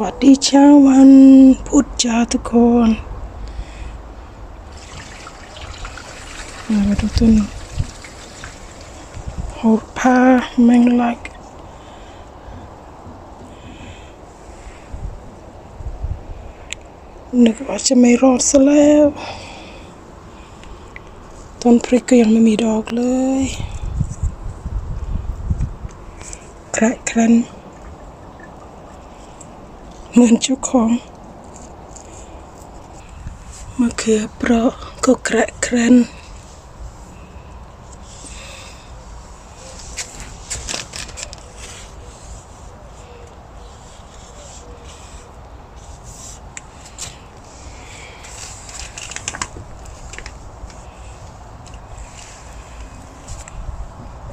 วัสดีเช้าวันพุธจ้าทุกคนมาดูต้นโหดพาแมงลักนึกว่าจะไม่รอดซะแล้วต้นพริกก็ยังไม่มีดอกเลยแคระแครัน เหมือนเจ้าของมะเขือเปราะก็แคระแครัน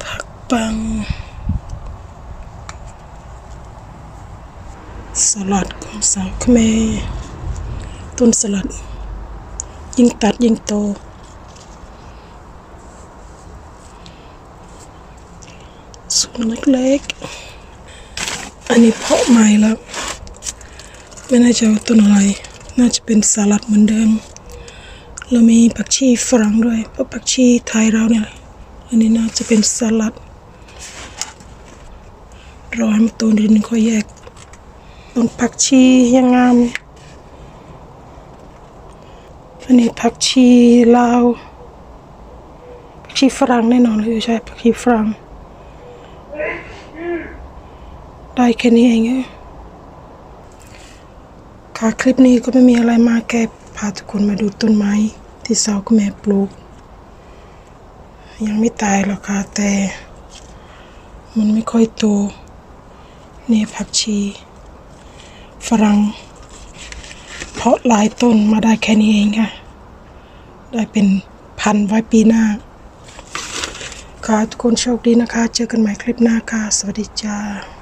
ผักปัง สลัดของสาวเขมรต้นสลัด ยิ่งตัดยิ่งโต ส่วนเล็กๆ อันนี้เพาะใหม่แล้ว ไม่น่าจะต้นอะไร น่าจะเป็นสลัดเหมือนเดิมเรามีผักชีฝรั่งด้วย เพราะผักชีไทยเราเนี่ย อันนี้น่าจะเป็นสลัดรอให้มันโตนิดนึงค่อยแยก ต้นผักชียังงามอันนี้ผักชีลาวผักชีฝรั่งแน่นอนเลยใช่ผักชีฝรั่งได้แค่นี้เองเอ้ยค่ะคลิปนี้ก็ไม่มีอะไรมากแค่พาทุกคนมาดูต้นไม้ที่สาวกับแม่ปลูก ยังไม่ตายหรอกค่ะแต่ มันไม่ค่อยโตนี่ผักชี ฝรั่งเพราะหลายต้นมาได้แค่นี้เองค่ะ ได้เป็นพันไว้ปีหน้า ค่ะทุกคนโชคดีนะคะ เจอกันใหม่คลิปหน้าค่ะ สวัสดีจ้า